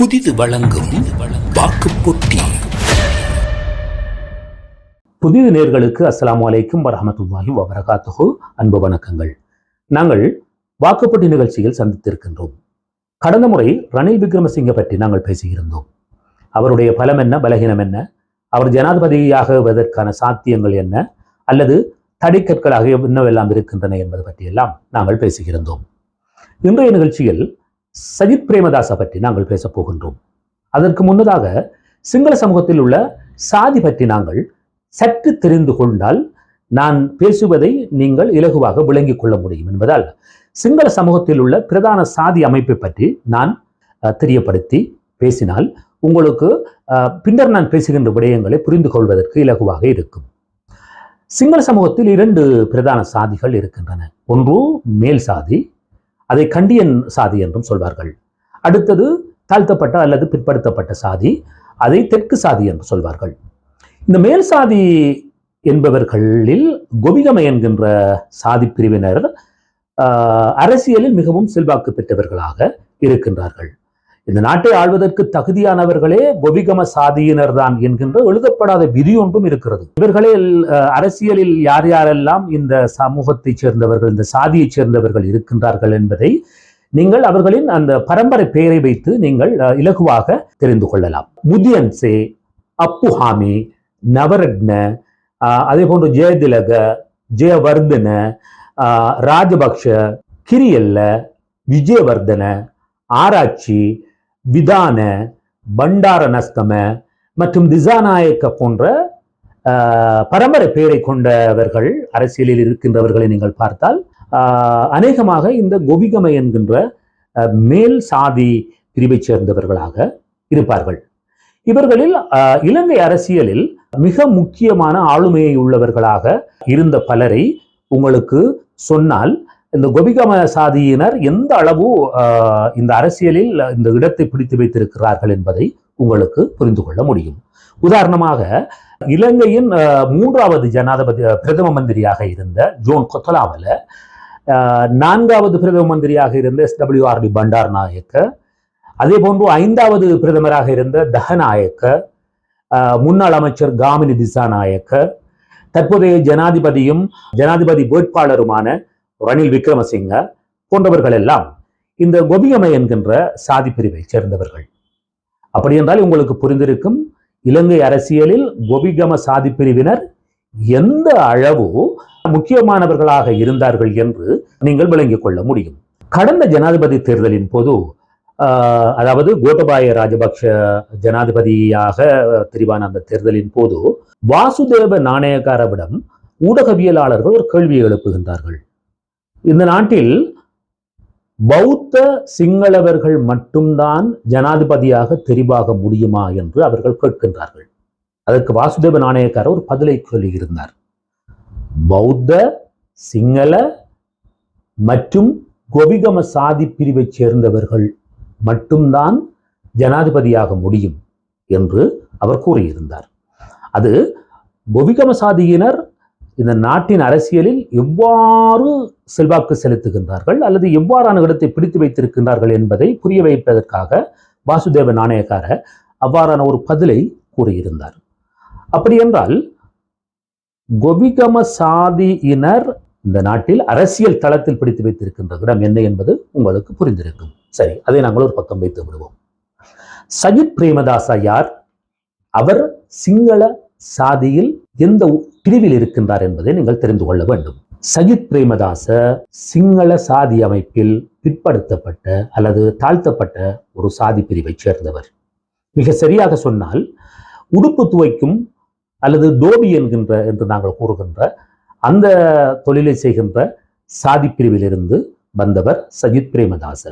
புதிது வழங்கும் வாக்கு போட்டி புதிது நேர்களுக்கு அஸ்லாம் வலைக்கும் வரமத்துல்லாஹி வபரகாத்துஹு. அன்பு வணக்கங்கள். நாங்கள் வாக்குப்பட்டி நிகழ்ச்சியில் சந்தித்திருக்கின்றோம். கடந்த முறை ரணில் விக்ரமசிங்க பற்றி நாங்கள் பேசியிருந்தோம். அவருடைய பலம் என்ன பலகீனம் என்ன அவர் ஜனாதிபதியாகுவதற்கான சாத்தியங்கள் என்ன அல்லது தடைக்கற்களாக என்னவெல்லாம் இருக்கின்றன என்பது பற்றியெல்லாம் நாங்கள் பேசுகின்றோம் இன்றைய நிகழ்ச்சியில் சஜித் பிரேமதாசை பற்றி நாங்கள் பேசப் போகின்றோம். அதற்கு முன்னதாக சிங்கள சமூகத்தில் உள்ள சாதி பற்றி நாங்கள் சற்று தெரிந்து கொண்டால் நான் பேசுவதை நீங்கள் இலகுவாக விளங்கிக் கொள்ள முடியும் என்பதால் சிங்கள சமூகத்தில் உள்ள பிரதான சாதி அமைப்பை பற்றி நான் அஹ், தெரியப்படுத்தி பேசினால் உங்களுக்கு பின்னர் நான் பேசுகின்ற விடயங்களை புரிந்து கொள்வதற்கு இலகுவாக இருக்கும். சிங்கள சமூகத்தில் இரண்டு பிரதான சாதிகள் இருக்கின்றன. ஒன்று மேல் சாதி அதை கண்டியன் சாதி என்றும் சொல்வார்கள். அடுத்தது தாழ்த்தப்பட்ட அல்லது பிற்படுத்தப்பட்ட சாதி அதை தெற்கு சாதி என்று சொல்வார்கள். இந்த மேல் சாதி என்பவர்களில் கோபிகமை என்கின்ற சாதி பிரிவினர் ஆஹ், அரசியலில் மிகவும் செல்வாக்கு பெற்றவர்களாக இருக்கின்றார்கள். இந்த நாட்டை ஆள்வதற்கு தகுதியானவர்களே கோபிகம சாதியினர் தான் என்கின்ற எழுதப்படாத விதி ஒன்றும் இருக்கிறது. இவர்களில் அரசியலில் யார் யாரெல்லாம் இந்த சமூகத்தைச் சேர்ந்தவர்கள் இந்த சாதியைச் சேர்ந்தவர்கள் இருக்கின்றார்கள் என்பதை நீங்கள் அவர்களின் அந்த பரம்பரை பெயரை வைத்து நீங்கள் இலகுவாக தெரிந்து கொள்ளலாம். முதியன்சே அப்புஹாமி நவரத்ன அதே போன்று ஜெயதிலக ஜெயவர்தன ராஜபக்ஷ கிரியல்ல விஜயவர்தன ஆராய்ச்சி விதான பண்டார நஸ்தம மற்றும் திசாநாயக்க போன்ற ஆஹ், பரம்பரை பெயரை கொண்டவர்கள் அரசியலில் இருக்கின்றவர்களை நீங்கள் பார்த்தால் ஆஹ், அநேகமாக இந்த கோபிகமை என்கின்ற அஹ், மேல் சாதி பிரிவைச் சேர்ந்தவர்களாக இருப்பார்கள். இவர்களில் இலங்கை அரசியலில் மிக முக்கியமான ஆளுமையை உள்ளவர்களாக இருந்த பலரை உங்களுக்கு சொன்னால் இந்த கோபிகம சாதியினர் எந்த அளவு இந்த அரசியலில் இந்த இடத்தை பிடித்து வைத்திருக்கிறார்கள் என்பதை உங்களுக்கு புரிந்து கொள்ள முடியும். உதாரணமாக இலங்கையின் மூன்றாவது ஜனாதிபதி பிரதம மந்திரியாக இருந்த ஜோன் கொத்தலாவில் நான்காவது பிரதம மந்திரியாக இருந்த எஸ் டபிள்யூஆர்டி பண்டார் நாயக்க அதே போன்று ஐந்தாவது பிரதமராக இருந்த தஹநாயக்க முன்னாள் அமைச்சர் காமினி திசாநாயக்க தற்போதைய ஜனாதிபதியும் ஜனாதிபதி வேட்பாளருமான ரணில் விக்ரமசிங்க போன்றவர்கள் எல்லாம் இந்த கோபியமை என்கின்ற சாதி பிரிவைச் சேர்ந்தவர்கள். அப்படி என்றால் உங்களுக்கு புரிந்திருக்கும் இலங்கை அரசியலில் கோபிகம சாதி பிரிவினர் எந்த அளவு முக்கியமானவர்களாக இருந்தார்கள் என்று நீங்கள் விளங்கிக் கொள்ள முடியும். கடந்த ஜனாதிபதி தேர்தலின் போது ஆஹ், அதாவது கோட்டபாய ராஜபக்ஷ ஜனாதிபதியாக தெரிவான அந்த தேர்தலின் போது வாசுதேவ நாணயக்காரவிடம் ஊடகவியலாளர்கள் ஒரு கேள்வியை எழுப்புகின்றார்கள். இந்த நாட்டில் பௌத்த சிங்களவர்கள் மட்டும்தான் ஜனாதிபதியாக தெரிவாக முடியுமா என்று அவர்கள் கேட்கின்றார்கள். அதற்கு வாசுதேவ நாணயக்காரர் ஒரு பதிலை சொல்லியிருந்தார். பௌத்த சிங்கள மற்றும் கோபிகம சாதி பிரிவைச் சேர்ந்தவர்கள் மட்டும்தான் ஜனாதிபதியாக முடியும் என்று அவர் கூறியிருந்தார். அது கோபிகம சாதியினர் இந்த நாட்டின் அரசியலில் எவ்வாறு செல்வாக்கு செலுத்துகின்றார்கள் அல்லது எவ்வாறான இடத்தை பிடித்து வைத்திருக்கின்றார்கள் என்பதை புரிய வைப்பதற்காக வாசுதேவ நாணயக்கார அவ்வாறான ஒரு பதிலை கூறியிருந்தார். அப்படி என்றால் கோபிகம சாதியினர் இந்த நாட்டில் அரசியல் தளத்தில் பிடித்து வைத்திருக்கின்ற இடம் என்ன என்பது உங்களுக்கு புரிந்திருக்கும். சரி அதை நாங்கள் ஒரு பக்கம் வைத்து விடுவோம். சஜித் பிரேமதாசா யார்? அவர் சிங்கள சாதியில் எந்த பிரிவில் இருக்கின்றார் என்பதை நீங்கள் தெரிந்து கொள்ள வேண்டும். சஜித் பிரேமதாச சிங்கள சாதி அமைப்பில் பிற்படுத்தப்பட்ட அல்லது தாழ்த்தப்பட்ட ஒரு சாதி பிரிவைச் சேர்ந்தவர். மிக சரியாக சொன்னால் உடுப்பு துவைக்கும் அல்லது டோபி என்கின்ற என்று நாங்கள் கூறுகின்ற அந்த தொழிலை செய்கின்ற சாதி பிரிவிலிருந்து வந்தவர் சஜித் பிரேமதாச.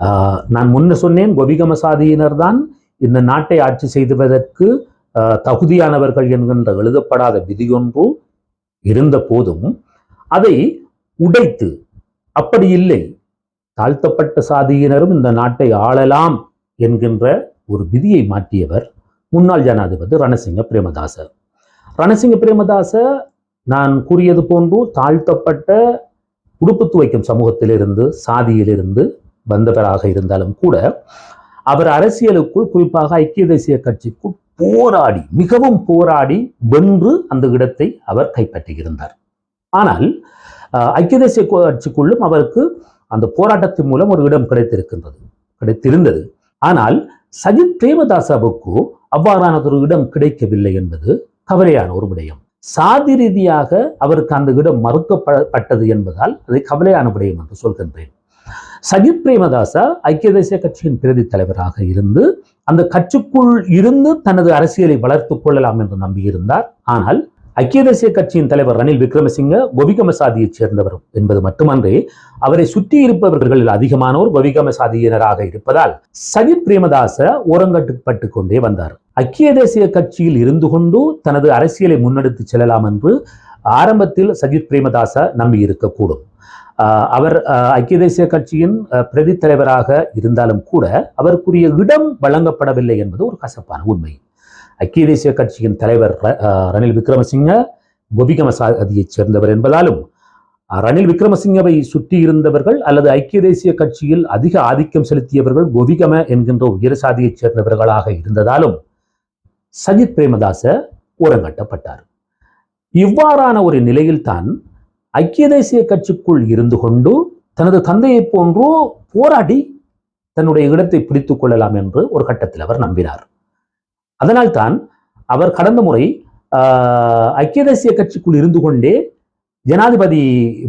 ஆஹ், நான் முன்ன சொன்னேன் கோபிகம சாதியினர் தான் இந்த நாட்டை ஆட்சி செய்துவதற்கு தகுதியானவர்கள் என்கின்ற எழுதப்படாத விதியொன்று இருந்த போதும் அதை உடைத்து அப்படி இல்லை. தாழ்த்தப்பட்ட சாதியினரும் இந்த நாட்டை ஆளலாம் என்கின்ற ஒரு விதியை மாற்றியவர் முன்னாள் ஜனாதிபதி ரணசிங்க பிரேமதாச. ரணசிங்க பிரேமதாச நான் கூறியது போன்று தாழ்த்தப்பட்ட உடுப்பு துவைக்கும் சமூகத்திலிருந்து சாதியிலிருந்து வந்தவராக இருந்தாலும் கூட அவர் அரசியலுக்குள் குறிப்பாக ஐக்கிய தேசிய கட்சிக்குள் போராடி மிகவும் போராடி வென்று அந்த இடத்தை அவர் கைப்பற்றியிருந்தார். ஆனால் ஐக்கிய தேசிய கட்சிக்குள்ளும் அவருக்கு அந்த போராட்டத்தின் மூலம் ஒரு இடம் கிடைத்திருக்கின்றது கிடைத்திருந்தது. ஆனால் சஜித் பிரேமதாசாவுக்கு அவ்வாறானதொரு இடம் கிடைக்கவில்லை என்பது கவலையான ஒரு விடயம். சாதி ரீதியாக அவருக்கு அந்த இடம் மறுக்கப்பட்டது என்பதால் அதை கவலையான விடயம் என்று சொல்கின்றேன். சஜித் பிரேமதாசா ஐக்கிய தேசிய கட்சியின் பிரதி தலைவராக இருந்து அந்த கட்சிக்குள் இருந்து தனது அரசியலை வளர்த்துக் கொள்ளலாம் என்று நம்பியிருந்தார். ஆனால் ஐக்கிய தேசிய கட்சியின் தலைவர் ரணில் விக்ரமசிங்க கோபிகம சாதியைச் சேர்ந்தவர் என்பது மட்டுமன்றி அவரை சுற்றி இருப்பவர்களில் அதிகமானோர் கோபிகம சாதியினராக இருப்பதால் சஜித் பிரேமதாச ஓரங்கட்டுப்பட்டு கொண்டே வந்தார். ஐக்கிய தேசிய கட்சியில் இருந்து கொண்டு தனது அரசியலை முன்னெடுத்து செல்லலாம் என்று ஆரம்பத்தில் சஜித் பிரேமதாச நம்பி இருக்கக்கூடும் அவர் ஐக்கிய தேசிய கட்சியின் பிரதி தலைவராக இருந்தாலும் கூட அவருக்குரிய இடம் வழங்கப்படவில்லை என்பது ஒரு கசப்பான உண்மை. ஐக்கிய தேசிய கட்சியின் தலைவர் ஆஹ் ரணில் விக்ரமசிங்க கோபிகம சாதியைச் சேர்ந்தவர் என்பதாலும் ரணில் விக்ரமசிங்கவை சுற்றி இருந்தவர்கள் அல்லது ஐக்கிய தேசிய கட்சியில் அதிக ஆதிக்கம் செலுத்தியவர்கள் கோபிகம என்கின்ற உயர் சாதியைச் சேர்ந்தவர்களாக இருந்ததாலும் சஜித் பிரேமதாச ஓரங்கட்டப்பட்டார் இவ்வாறான ஒரு நிலையில்தான் ஐக்கிய தேசிய கட்சிக்குள் இருந்து கொண்டு தனது தந்தையைப் போன்றோ போராடி தன்னுடைய இடத்தை பிடித்துக் கொள்ளலாம் என்று ஒரு கட்டத்தில் அவர் நம்பினார். அதனால்தான் அவர் கடந்த முறை ஆஹ், ஐக்கிய தேசிய கட்சிக்குள் இருந்து கொண்டே ஜனாதிபதி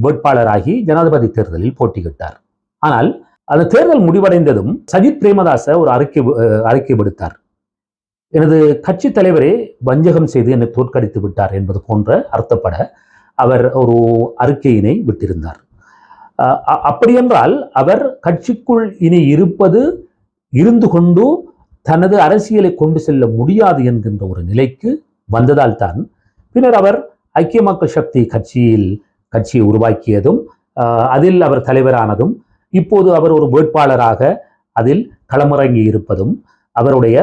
வேட்பாளராகி ஜனாதிபதி தேர்தலில் போட்டியிட்டார். ஆனால் அந்த தேர்தல் முடிவடைந்ததும் சஜித் பிரேமதாச ஒரு அறிக்கை அஹ், அறிக்கை விடுத்தார். எனது கட்சி தலைவரே வஞ்சகம் செய்து என்னை தோற்கடித்து விட்டார் என்பது போன்ற அர்த்தப்பட அவர் ஒரு அறிக்கையினை விட்டிருந்தார். அஹ் அ- அப்படியென்றால் அவர் கட்சிக்குள் இனி இருப்பது இருந்து கொண்டு தனது அரசியலை கொண்டு செல்ல முடியாது என்கின்ற ஒரு நிலைக்கு வந்ததால் தான் பின்னர் அவர் ஐக்கிய மக்கள் சக்தி கட்சியில் கட்சியை உருவாக்கியதும் அதில் அவர் தலைவரானதும் இப்போது அவர் ஒரு வேட்பாளராக அதில் களமிறங்கி இருப்பதும் அவருடைய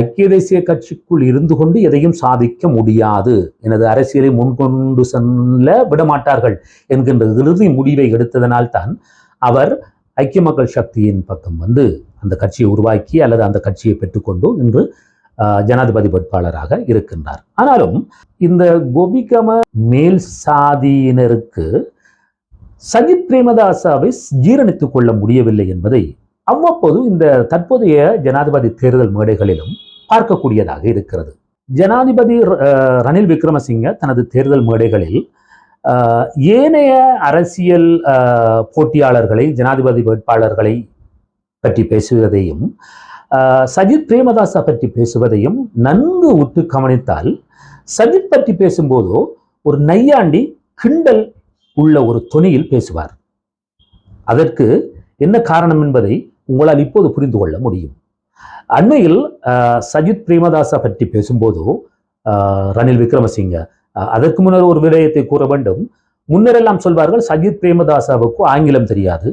ஐக்கிய தேசிய கட்சிக்குள் இருந்து கொண்டு எதையும் சாதிக்க முடியாது. எனது அரசியலை முன்கொண்டு செல்ல விடமாட்டார்கள் என்கின்ற இறுதி முடிவை எடுத்ததனால் தான் அவர் ஐக்கிய மக்கள் சக்தியின் பக்கம் வந்து அந்த கட்சியை உருவாக்கி அல்லது அந்த கட்சியை பெற்றுக்கொண்டு இன்று ஜனாதிபதி வேட்பாளராக இருக்கின்றார். ஆனாலும் இந்த கோபிகம மேல் சாதியினருக்கு சஜித் பிரேமதாசாவை ஜீரணித்துக் கொள்ள முடியவில்லை என்பதை அவ்வப்போது இந்த தற்போதைய ஜனாதிபதி தேர்தல் மேடைகளிலும் பார்க்கக்கூடியதாக இருக்கிறது. ஜனாதிபதி ரணில் விக்ரமசிங்க தனது தேர்தல் மேடைகளில் ஏனைய அரசியல் போட்டியாளர்களை ஜனாதிபதி வேட்பாளர்களை பற்றி பேசுவதையும் சஜித் பிரேமதாசா பற்றி பேசுவதையும் நன்கு உற்று கவனித்தால் சஜித் பற்றி பேசும்போதோ ஒரு நையாண்டி கிண்டல் உள்ள ஒரு தொனியில் பேசுவார். அதற்கு என்ன காரணம் என்பதை உங்களால் இப்போது புரிந்து கொள்ள முடியும். அண்மையில் சஜித் பிரேமதாசா பற்றி பேசும்போது ரணில் விக்ரமசிங்க அதற்கு முன்னர் ஒரு விடயத்தை கூற வேண்டும். முன்னரெல்லாம் சொல்வார்கள் சஜித் பிரேமதாசாவுக்கு ஆங்கிலம் தெரியாது.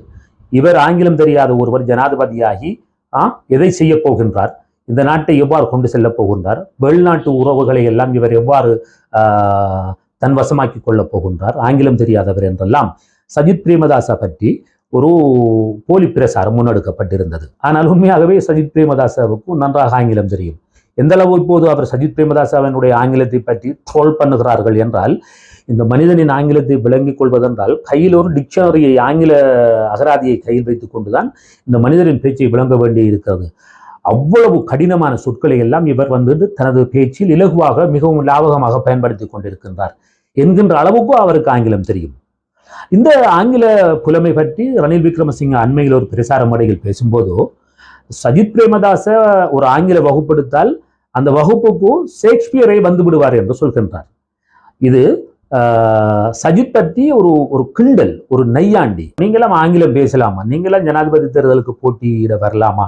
இவர் ஆங்கிலம் தெரியாத ஒருவர் ஜனாதிபதியாகி ஆ, எதை செய்ய போகின்றார்? இந்த நாட்டை எவ்வாறு கொண்டு செல்ல போகின்றார்? வெளிநாட்டு உறவுகளை எல்லாம் இவர் எவ்வாறு ஆஹ், தன் வசமாக்கி கொள்ளப் போகின்றார்? ஆங்கிலம் தெரியாதவர் என்றெல்லாம் சஜித் பிரேமதாசா பற்றி ஒரு போலி பிரசாரம் முன்னெடுக்கப்பட்டிருந்தது. ஆனால் உண்மையாகவே சஜித் பிரேமதாசாவுக்கும் நன்றாக ஆங்கிலம் தெரியும். எந்த அளவு இப்போது அவர் சஜித் பிரேமதாசாவினுடைய ஆங்கிலத்தை பற்றி ட்ரோல் பண்ணுகிறார்கள் என்றால் இந்த மனிதனின் ஆங்கிலத்தை விளங்கிக் கொள்வதென்றால் கையில் ஒரு டிக்ஷனரியை ஆங்கில அகராதியை கையில் வைத்துக் கொண்டுதான் இந்த மனிதனின் பேச்சை விளங்க வேண்டி இருக்கிறது. அவ்வளவு கடினமான சொற்களை எல்லாம் இவர் வந்துட்டு தனது பேச்சில் இலகுவாக மிகவும் லாபகமாக பயன்படுத்தி கொண்டிருக்கின்றார். என்கின்ற அளவுக்கு அவருக்கு ஆங்கிலம் தெரியும். இந்த ஆங்கில புலமை பற்றி ரணில் விக்ரமசிங்க அண்மையில் ஒரு பிரசார மேடையில் பேசும்போது சஜித் பிரேமதாச ஒரு ஆங்கில வகுப்படுத்தால் அந்த வகுப்புக்கு ஷேக்ஸ்பியரை வந்து விடுவார் என்று சொல்கின்றார். இது ஆஹ், சஜித் பற்றி ஒரு ஒரு கிண்டல் ஒரு நையாண்டி. நீங்களாம் ஆங்கிலம் பேசலாமா? நீங்களாம் ஜனாதிபதி தேர்தலுக்கு போட்டியிட வரலாமா?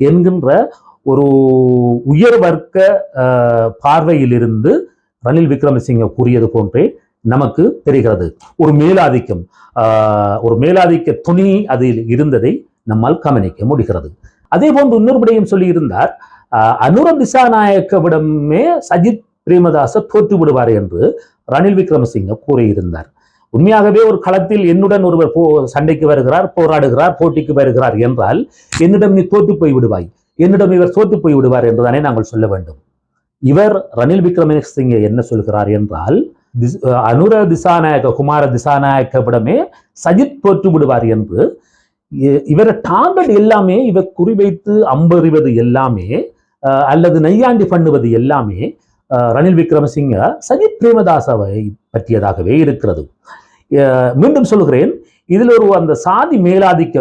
என்கின்ற ஒரு உயர் வர்க்க ஆஹ், பார்வையிலிருந்து ரணில் விக்ரமசிங்க கூறியது போன்றே நமக்கு தெரிகிறது. ஒரு மேலாதிக்கம் ஒரு மேலாதிக்க துணி அதில் இருந்ததை நம்மால் கவனிக்க முடிகிறது. அதே போன்று இன்னொரு விடயம் சொல்லியிருந்தார் அனுர திசாநாயக்கவிடமே சஜித் பிரேமதாச தோற்று விடுவார் என்று ரணில் விக்ரமசிங்க கூறியிருந்தார். உண்மையாகவே ஒரு களத்தில் என்னுடன் ஒருவர் போ சண்டைக்கு வருகிறார் போராடுகிறார் போட்டிக்கு வருகிறார் என்றால் என்னிடம் நீ தோற்று போய் விடுவாய். என்னிடம் இவர் தோற்று போய் விடுவார் என்றுதானே நாங்கள் சொல்ல வேண்டும். இவர் ரணில் விக்ரமசிங்க என்ன சொல்கிறார் என்றால் அனுர திசாநாயக்க குமார திசாநாயக்கவிடமே சஜித் தோற்று விடுவார் என்று. இ- இவரை டார்கெட் எல்லாமே இவர் குறிவைத்து அம்பெறிவது எல்லாமே அல்லது நையாண்டி பண்ணுவது எல்லாமே ரணில் விக்ரமசிங்க சஜித் பிரேமதாசவை பற்றியதாகவே இருக்கிறது. அஹ், மீண்டும் சொல்கிறேன் இதில் ஒரு அந்த சாதி மேலாதிக்க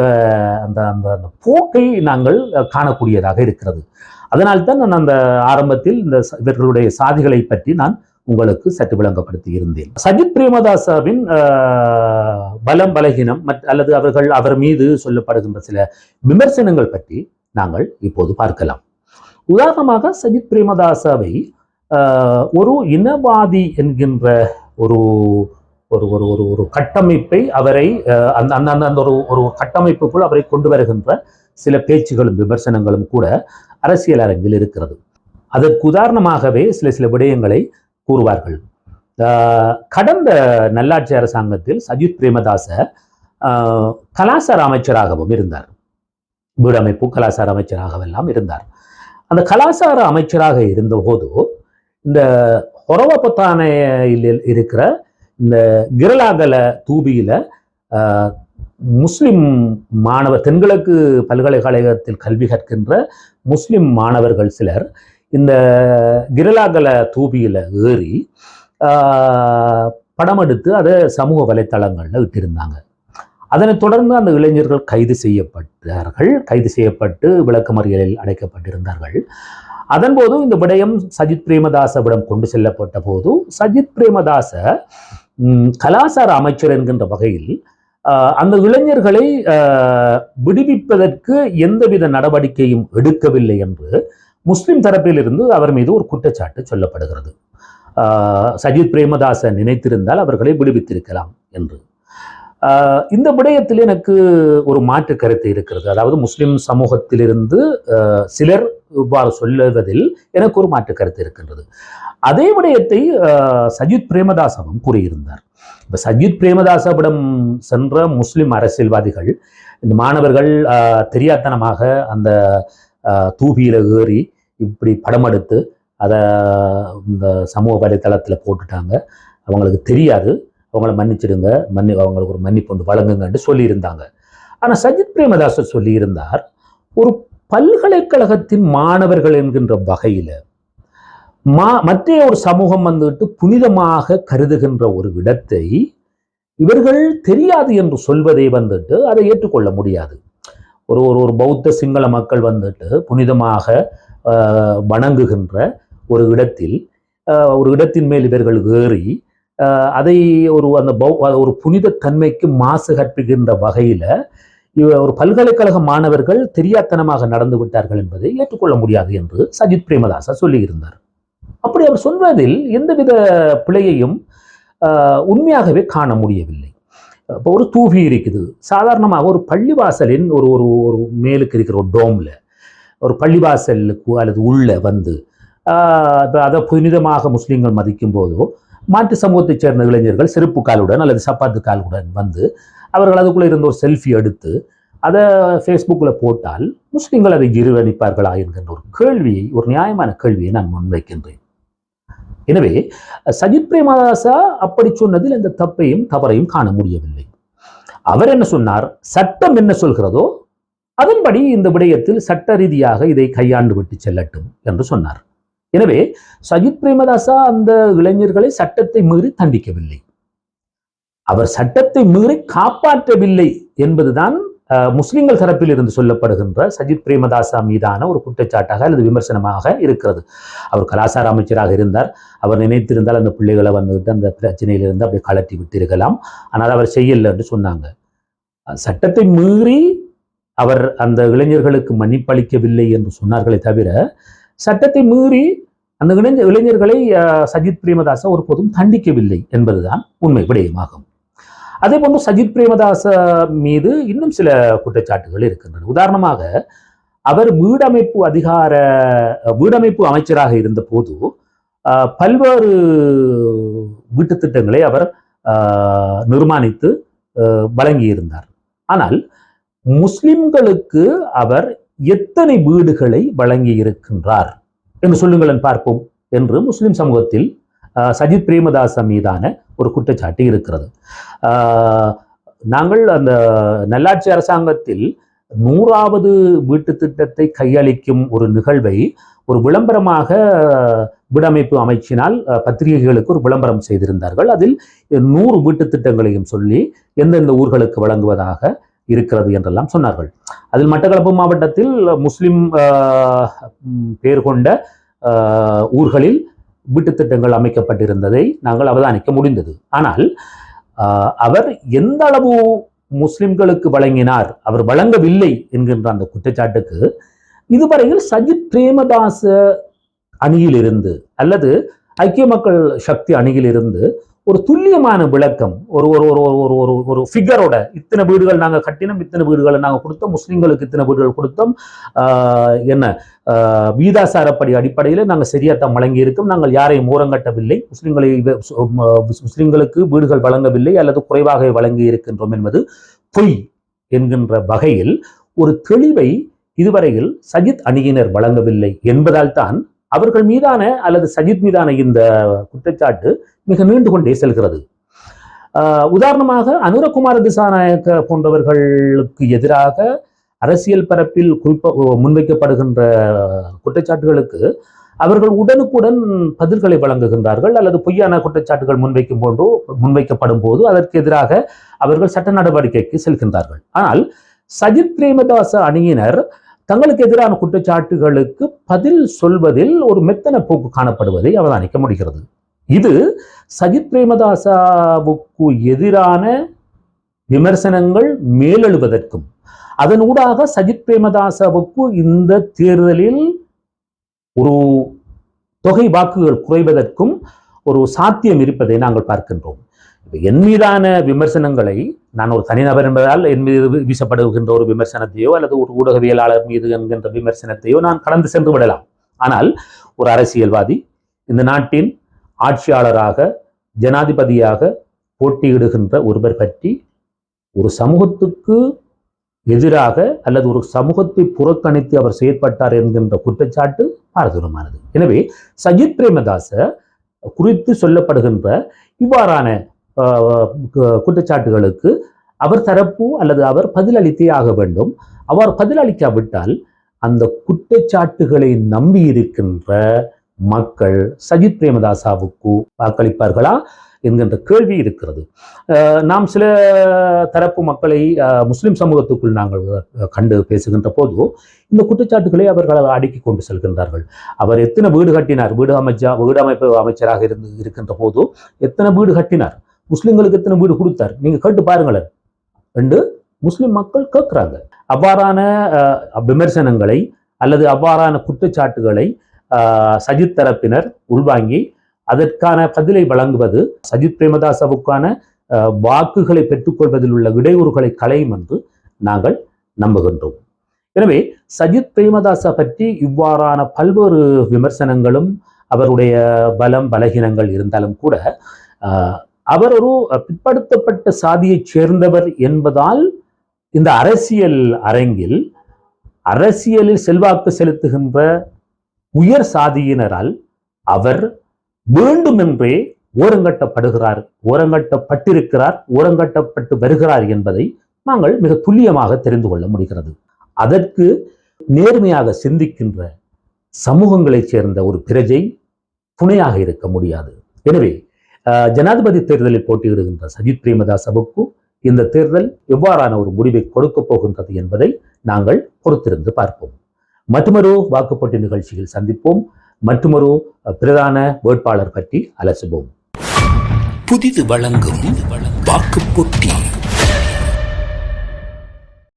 அந்த அந்த அந்த போக்கை நாங்கள் காணக்கூடியதாக இருக்கிறது. அதனால்தான் நான் அந்த ஆரம்பத்தில் இந்த இவர்களுடைய சாதிகளை பற்றி நான் உங்களுக்கு சற்று விளங்கப்படுத்தி இருந்தேன் சஜித் பிரேமதாசாவின் பலம் பலகீனம் மற்ற அல்லது அவர்கள் அவர் மீது சொல்லப்படுகின்ற சில விமர்சனங்கள் பற்றி நாங்கள் இப்போது பார்க்கலாம். உதாரணமாக சஜித் பிரேமதாசாவை ஒரு இனவாதி என்கின்ற ஒரு ஒரு ஒரு ஒரு ஒரு கட்டமைப்பை அவரை அஹ், அந்த அந்த அந்த அந்த ஒரு ஒரு கட்டமைப்புக்குள் அவரை கொண்டு வருகின்ற சில பேச்சுகளும் விமர்சனங்களும் கூட அரசியல் அரங்கில் இருக்கிறது. அதற்கு உதாரணமாகவே சில சில விடயங்களை கூறுவார்கள். ஆஹ் கடந்த நல்லாட்சி அரசாங்கத்தில் சஜித் பிரேமதாச ஆஹ் கலாசார அமைச்சராகவும் இருந்தார். வீடமைப்பு கலாசார அமைச்சராகவெல்லாம் இருந்தார். அந்த கலாசார அமைச்சராக இருந்தபோது இந்த ஹொரவபத்தானையில் இருக்கிற இந்த கிரலாகல தூபியில ஆஹ், முஸ்லிம் மாணவர் தென்கிழக்கு பல்கலைக்கழகத்தில் கல்வி கற்கின்ற முஸ்லிம் மாணவர்கள் சிலர் இந்த கிரலாகல தூபியில ஏறி ஆஹ், படம் எடுத்து அதை சமூக வலைத்தளங்களில் விட்டிருந்தாங்க. அதனைத் தொடர்ந்து அந்த இளைஞர்கள் கைது செய்யப்பட்டார்கள். கைது செய்யப்பட்டு விளக்கமறியலில் அடைக்கப்பட்டிருந்தார்கள். அதன்போது இந்த விடயம் சஜித் பிரேமதாசவிடம் கொண்டு செல்லப்பட்ட போது சஜித் பிரேமதாச ம், கலாசார அமைச்சர் என்கின்ற வகையில் ஆஹ், அந்த இளைஞர்களை ஆஹ், விடுவிப்பதற்கு எந்தவித நடவடிக்கையும் எடுக்கவில்லை என்று முஸ்லிம் தரப்பிலிருந்து அவர் மீது ஒரு குற்றச்சாட்டு சொல்லப்படுகிறது. ஆஹ், சஜித் பிரேமதாச நினைத்திருந்தால் அவர்களை விடுவித்திருக்கலாம் என்று. ஆஹ், இந்த விடயத்தில் எனக்கு ஒரு மாற்று கருத்து இருக்கிறது. அதாவது முஸ்லிம் சமூகத்திலிருந்து சிலர் இவ்வாறு சொல்லுவதில் எனக்கு ஒரு மாற்று கருத்து இருக்கின்றது. அதே விடயத்தை சஜித் பிரேமதாசவும் கூறியிருந்தார். இப்போ சஜித் பிரேமதாசவிடம் சென்ற முஸ்லிம் அரசியல்வாதிகள் இந்த மாணவர்கள் ஆஹ், தெரியாத்தனமாக அந்த தூபியில் ஏறி இப்படி படம் எடுத்து அதை இந்த சமூக வலைத்தளத்தில் போட்டுட்டாங்க. அவங்களுக்கு தெரியாது. அவங்கள மன்னிச்சிடுங்க. மன்னி அவங்களுக்கு ஒரு மன்னிப்பு ஒன்று வழங்குங்கன்ட்டு சொல்லியிருந்தாங்க. ஆனால் சஜித் பிரேமதாசர் சொல்லியிருந்தார் ஒரு பல்கலைக்கழகத்தின் மாணவர்கள் என்கின்ற வகையில் மா மற்ற ஒரு சமூகம் வந்துட்டு புனிதமாக கருதுகின்ற ஒரு இடத்தை இவர்கள் தெரியாது என்று சொல்வதை வந்துட்டு அதை ஏற்றுக்கொள்ள முடியாது. ஒரு ஒரு ஒரு பௌத்த சிங்கள மக்கள் வந்துட்டு புனிதமாக வணங்குகின்ற ஒரு இடத்தில் ஒரு இடத்தின் மேல் இவர்கள் ஏறி அதை ஒரு அந்த பௌ ஒரு புனிதத்தன்மைக்கு மாசு கற்பிக்கின்ற வகையில் இவ ஒரு பல்கலைக்கழக மாணவர்கள் தெரியாத்தனமாக நடந்து விட்டார்கள் என்பதை ஏற்றுக்கொள்ள முடியாது என்று சஜித் பிரேமதாசா சொல்லியிருந்தார். அப்படி அவர் சொல்வதில் எந்தவித பிழையையும் உண்மையாகவே காண முடியவில்லை. இப்போ ஒரு தூவி இருக்குது. சாதாரணமாக ஒரு பள்ளிவாசலின் ஒரு ஒரு ஒரு மேலுக்கு இருக்கிற ஒரு டோமில் ஒரு பள்ளிவாசலுக்கு அல்லது உள்ளே வந்து இப்போ அதை புனிதமாக முஸ்லீம்கள் மதிக்கும் போதோ மாற்று சமூகத்தைச் சேர்ந்த இளைஞர்கள் செருப்பு காலுடன் அல்லது சப்பாத்து காலுடன் வந்து அவர்கள் அதுக்குள்ளே இருந்த ஒரு செல்ஃபி எடுத்து அதை ஃபேஸ்புக்கில் போட்டால் முஸ்லீம்கள் அதை ஜீரணிப்பார்களா என்கின்ற ஒரு கேள்வியை ஒரு நியாயமான கேள்வியை நான் முன்வைக்கின்றேன். எனவே சஜித் பிரேமதாசா அப்படி சொன்னதில் எந்த தப்பையும் தவறையும் காண முடியவில்லை. அவர் என்ன சொன்னார்? சட்டம் என்ன சொல்கிறதோ அதன்படி இந்த விடயத்தில் சட்ட ரீதியாக இதை கையாண்டு விட்டு செல்லட்டும் என்று சொன்னார். எனவே சஜித் பிரேமதாசா அந்த இளைஞர்களை சட்டத்தை மீறி தண்டிக்கவில்லை. அவர் சட்டத்தை மீறி காப்பாற்றவில்லை என்பதுதான் முஸ்லிம்கள் தரப்பில் இருந்து சொல்லப்படுகின்ற சஜித் பிரேமதாசா மீதான ஒரு குற்றச்சாட்டாக அல்லது விமர்சனமாக இருக்கிறது. அவர் கலாசார அமைச்சராக இருந்தார். அவர் நினைத்திருந்தால் அந்த பிள்ளைகளை வந்துட்டு அந்த பிரச்சனையிலிருந்து அப்படியே கலட்டி விட்டிருக்கலாம். ஆனால் அவர் செய்யலை என்று சொன்னாங்க. சட்டத்தை மீறி அவர் அந்த இளைஞர்களுக்கு மன்னிப்பளிக்கவில்லை என்று சொன்னார்களே தவிர சட்டத்தை மீறி அந்த இளைஞ இளைஞர்களை அஹ், சஜித் பிரேமதாச ஒருபோதும் தண்டிக்கவில்லை என்பதுதான் உண்மை. விடயமாகும். அதே போன்று சஜித் பிரேமதாச மீது இன்னும் சில குற்றச்சாட்டுகள் இருக்கின்றன. உதாரணமாக அவர் வீடமைப்பு அதிகார வீடமைப்பு அமைச்சராக இருந்தபோது பல்வேறு வீட்டு திட்டங்களை அவர் நிர்மாணித்து வழங்கியிருந்தார். ஆனால் முஸ்லிம்களுக்கு அவர் எத்தனை வீடுகளை வழங்கி இருக்கின்றார் என்று சொல்லுங்களேன் பார்ப்போம். என்று முஸ்லிம் சமூகத்தில் சஜித் பிரேமதாசன் மீதான ஒரு குற்றச்சாட்டு இருக்கிறது. ஆஹ், நாங்கள் அந்த நல்லாட்சி அரசாங்கத்தில் நூறாவது வீட்டு திட்டத்தை கையளிக்கும் ஒரு நிகழ்வை ஒரு விளம்பரமாக வீடமைப்பு அமைச்சினால் பத்திரிகைகளுக்கு ஒரு விளம்பரம் செய்திருந்தார்கள். அதில் நூறு வீட்டு திட்டங்களையும் சொல்லி எந்தெந்த ஊர்களுக்கு வழங்குவதாக இருக்கிறது என்றெல்லாம் சொன்னார்கள். அதில் மட்டக்களப்பு மாவட்டத்தில் முஸ்லிம் பேர் கொண்ட ஊர்களில் வீட்டுத் திட்டங்கள் அமைக்கப்பட்டிருந்ததை நாங்கள் அவதானிக்க முடிந்தது. ஆனால் அவர் எந்த அளவு முஸ்லிம்களுக்கு வழங்கினார் அவர் வழங்கவில்லை என்கின்ற அந்த குற்றச்சாட்டுக்கு இதுவரையில் சஜித் பிரேமதாச அணியிலிருந்து அல்லது ஐக்கிய மக்கள் சக்தி அணியிலிருந்து ஒரு துல்லியமான விளக்கம் ஒரு ஒரு ஒரு ஒரு ஒரு ஒரு ஒரு ஃபிகரோட இத்தனை வீடுகள் நாங்கள் கட்டினோம் இத்தனை வீடுகளை நாங்கள் கொடுத்தோம் முஸ்லீம்களுக்கு இத்தனை வீடுகள் கொடுத்தோம். என்ன? வீதாசாரப்படி அடிப்படையில் நாங்கள் சரியாத்தான் வழங்கி இருக்கோம். நாங்கள் யாரையும் ஓரங்கட்டவில்லை முஸ்லீம்களை முஸ்லீம்களுக்கு வீடுகள் வழங்கவில்லை அல்லது குறைவாக வழங்கி இருக்கின்றோம் என்பது பொய் என்கின்ற வகையில் ஒரு தெளிவை இதுவரையில் சஜித் அணியினர் வழங்கவில்லை என்பதால் தான் அவர்கள் மீதான அல்லது சஜித் மீதான இந்த குற்றச்சாட்டு மிக நீண்டு கொண்டே செல்கிறது. ஆஹ் உதாரணமாக அனுரகுமார திசாநாயக்க போன்றவர்களுக்கு எதிராக அரசியல் பரப்பில் குறிப்ப முன்வைக்கப்படுகின்ற குற்றச்சாட்டுகளுக்கு அவர்கள் உடனுக்குடன் பதில்களை வழங்குகின்றார்கள் அல்லது பொய்யான குற்றச்சாட்டுகள் முன்வைக்கும் போது முன்வைக்கப்படும் போது அதற்கு எதிராக அவர்கள் சட்ட நடவடிக்கைக்கு செல்கின்றார்கள். ஆனால் சஜித் பிரேமதாச அணியினர் தங்களுக்கு எதிரான குற்றச்சாட்டுகளுக்கு பதில் சொல்வதில் ஒரு மெத்தன போக்கு காணப்படுவதை அவதானிக்க முடிகிறது. இது சஜித் பிரேமதாசாவுக்கு எதிரான விமர்சனங்கள் மேலெழுவதற்கும் அதனூடாக சஜித் பிரேமதாசாவுக்கு இந்த தேர்தலில் ஒரு தொகை வாக்குகள் குறைவதற்கும் ஒரு சாத்தியம் இருப்பதை நாங்கள் பார்க்கின்றோம். என் மீதான விமர்சனங்களை நான் ஒரு தனிநபர் என்பதால் என் மீது வீசப்படுகின்ற ஒரு விமர்சனத்தையோ அல்லது ஒரு ஊடகவியலாளர் மீது என்கின்ற விமர்சனத்தையோ நான் கடந்து சென்று விடலாம். ஆனால் ஒரு அரசியல்வாதி இந்த நாட்டின் ஆட்சியாளராக ஜனாதிபதியாக போட்டியிடுகின்ற ஒருவர் பற்றி ஒரு சமூகத்துக்கு எதிராக அல்லது ஒரு சமூகத்தை புறக்கணித்து அவர் செயற்பட்டார் என்கின்ற குற்றச்சாட்டு பாரதூரமானது. எனவே சஜித் பிரேமதாச குறித்து சொல்லப்படுகின்ற இவ்வாறான குற்றச்சாட்டுகளுக்கு அவர் தரப்பு அல்லது அவர் பதிலளித்தே ஆக வேண்டும். அவர் பதிலளிக்காவிட்டால் அந்த குற்றச்சாட்டுகளை நம்பி இருக்கின்ற மக்கள் சஜித் பிரேமதாசாவுக்கு வாக்களிப்பார்களா என்கின்ற கேள்வி இருக்கிறது. அஹ் நாம் சில தரப்பு மக்களை முஸ்லிம் சமூகத்துக்குள் நாங்கள் கண்டு பேசுகின்ற போது இந்த குற்றச்சாட்டுகளை அவர்கள் அடுக்கி கொண்டு செல்கின்றார்கள். அவர் எத்தனை வீடு கட்டினார்? வீடு அமைச்சா வீடு அமைப்பு அமைச்சராக இருந்து இருக்கின்ற போது எத்தனை வீடு கட்டினார்? முஸ்லிம்களுக்கு எத்தனை வீடு கொடுத்தார்? நீங்க கேட்டு பாருங்களேன். என்று முஸ்லிம் மக்கள் கேட்குறாங்க. அவ்வாறான விமர்சனங்களை அல்லது அவ்வாறான குற்றச்சாட்டுகளை சஜித் தரப்பினர் உள்வாங்கி அதற்கான பதிலை வழங்குவது சஜித் பிரேமதாசவுக்கான வாக்குகளை பெற்றுக்கொள்வதில் உள்ள இடையூறுகளை களையும் என்று நாங்கள் நம்புகின்றோம். எனவே சஜித் பிரேமதாசா பற்றி இவ்வாறான பல்வேறு விமர்சனங்களும் அவருடைய பலம் பலகீனங்கள் இருந்தாலும் கூட அவர் ஒரு பிற்படுத்தப்பட்ட சாதியைச் சேர்ந்தவர் என்பதால் இந்த அரசியல் அரங்கில் அரசியலில் செல்வாக்கு செலுத்துகின்ற உயர் சாதியினரால் அவர் வேண்டுமென்றே ஓரங்கட்டப்படுகிறார் ஓரங்கட்டப்பட்டிருக்கிறார் ஓரங்கட்டப்பட்டு வருகிறார் என்பதை நாங்கள் மிக துல்லியமாக தெரிந்து கொள்ள முடிகிறது. அதற்கு நேர்மையாக சிந்திக்கின்ற சமூகங்களைச் சேர்ந்த ஒரு பிரஜை துணையாக இருக்க முடியாது. எனவே ஜனாதிபதி தேர்தலில் போட்டியிடுகின்ற சஜித் பிரேமதாசவுக்கு இந்த தேர்தல் எவ்வாறான ஒரு முடிவை கொடுக்கப் போகின்றது என்பதை நாங்கள் பொறுத்திருந்து பார்ப்போம். மற்றொரு வாக்குப்பட்டி நிகழ்ச்சியில் சந்திப்போம். மற்றொரு பிரதான வேட்பாளர் பற்றி அலசுவோம். புதிது வழங்கும் வாக்குப்பொட்டி.